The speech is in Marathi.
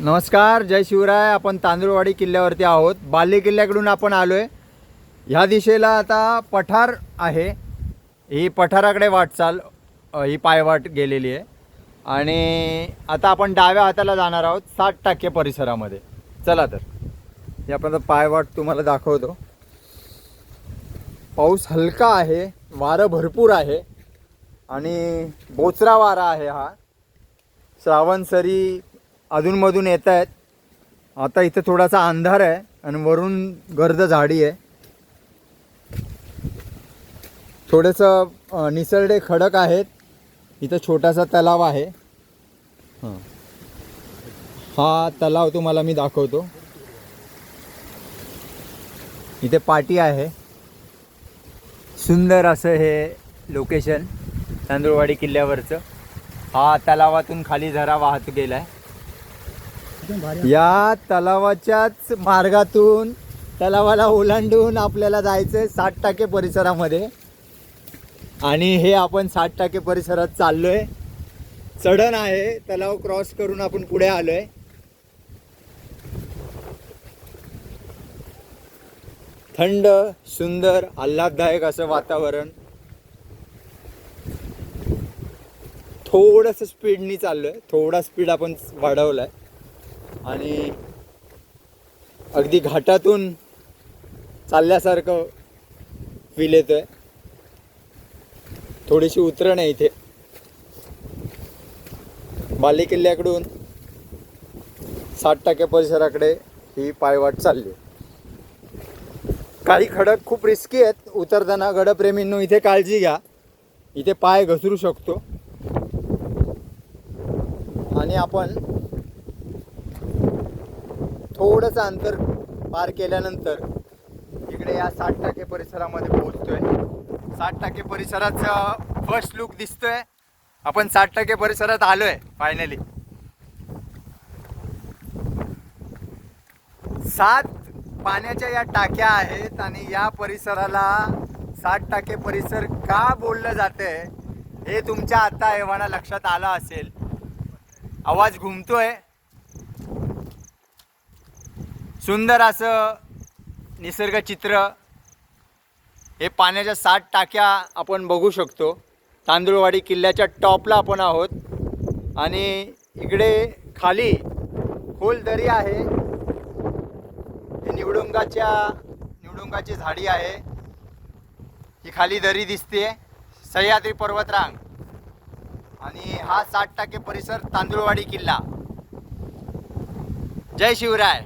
नमस्कार जय शिवराय. आपण तांदूळवाडी किल्ल्यावरती आहोत. बाले किल्ल्याकडून आपण आलो आहे ह्या दिशेला आता पठार आहे. ही पठाराकडे वाटचाल ही पायवाट गेलेली आहे. आणि आता आपण डाव्या हाताला जाणार आहोत साठ टक्के परिसरामध्ये. चला तर. हे आपण आता पायवाट तुम्हाला दाखवतो. पाऊस हलका आहे वारं भरपूर आहे. आणि बोचरा वारा आहे हा. श्रावण सरी अधूनमधून येत आहेत. आता इथं थोडासा अंधार आहे आणि वरून गर्द झाडी आहे. थोडंसं निसरडे खडक आहेत. इथं छोटासा तलाव आहे. हां. हा तलाव तुम्हाला मी दाखवतो. इथे पाटी आहे. सुंदर असं हे लोकेशन तांदूळवाडी किल्ल्यावरचं. हा तलावातून खाली झरा वाहत गेलाय. या तलावाच्याच मार्गातून तलावाला ओलांडून आपल्याला जायचं आहे साठ टक्के परिसरामध्ये. आणि हे आपण साठ टक्के परिसरात चाललोय. चढण आहे तलाव क्रॉस करून आपण पुढे आलो आहे थंड सुंदर आल्हाददायक असं वातावरण. थोडंसं स्पीडनी चाललो आहे थोडा स्पीड आपण वाढवलाय. आणि अगदी घाटातून चालल्यासारखं फील येतोय. थोडीशी उतरण आहे इथे. बाले किल्ल्याकडून साठ टक्के परिसराकडे ही पायवाट चालली. आहे. काही खडक खूप रिस्की आहेत. उतरताना गडप्रेमींनो इथे काळजी घ्या. इथे पाय घसरू शकतो. आणि आपण थोडंसं अंतर पार केल्यानंतर इकडे या साठ टाके परिसरामध्ये पोहोचतोय. साठ टाके परिसराचा फर्स्ट लुक दिसतोय. आपण साठ टक्के परिसरात आलोय फायनली सात पाण्याच्या या टाक्या आहेत आणि या परिसराला साठ टाके परिसर का बोललं जाते हे तुमच्या आता एव्हाना लक्षात आलं असेल. आवाज घुमतोय. सुंदर असं निसर्ग चित्र हे पाण्याच्या सात टाक्या आपण बघू शकतो. तांदूळवाडी किल्ल्याच्या टॉपला आपण आहोत. आणि इकडे खाली खोल दरी आहे. ही निवडुंगाच्या निवडुंगाची झाडी आहे. ही खाली दरी दिसते सह्याद्री पर्वतरांग. आणि हा साठ टक्के परिसर तांदूळवाडी किल्ला. जय शिवराय.